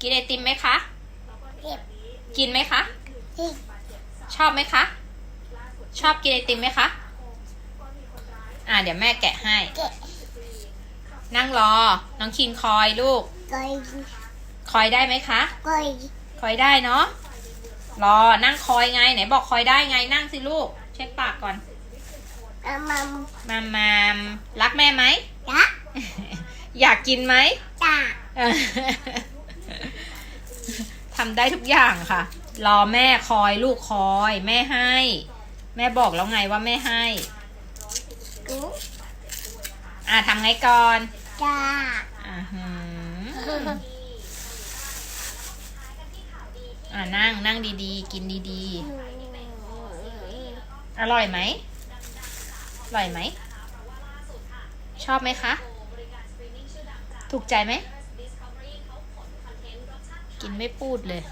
กินไอติมไหมคะเก็บกินไหมคะที่ชอบไหมคะ ชอบกินไอติมไหมคะ อ่าเดี๋ยวแม่แกะให้เก็บนั่งรอ น้องคินคอยลูกก้อยคอยได้ไหมคะก้อยคอยได้เนาะ รอ นั่งคอยไง ไหนบอกคอยได้ไง นั่งสิลูก เช็ดปากก่อนอามัมมามมามรักแม่ไหมจ้าอยากกินไหมจ้า ทำได้ทุกอย่างค่ะ รอแม่คอยลูกคอย แม่ให้ แม่บอกแล้วไงว่าแม่ให้กูอ่าทำไงก่อนจ้าอ่าหืออ่านั่งนั่งดีๆ กินดีๆ อร่อยไหมอร่อยไหม ชอบไหมคะ ถูกใจไหม กินไม่พูดเลย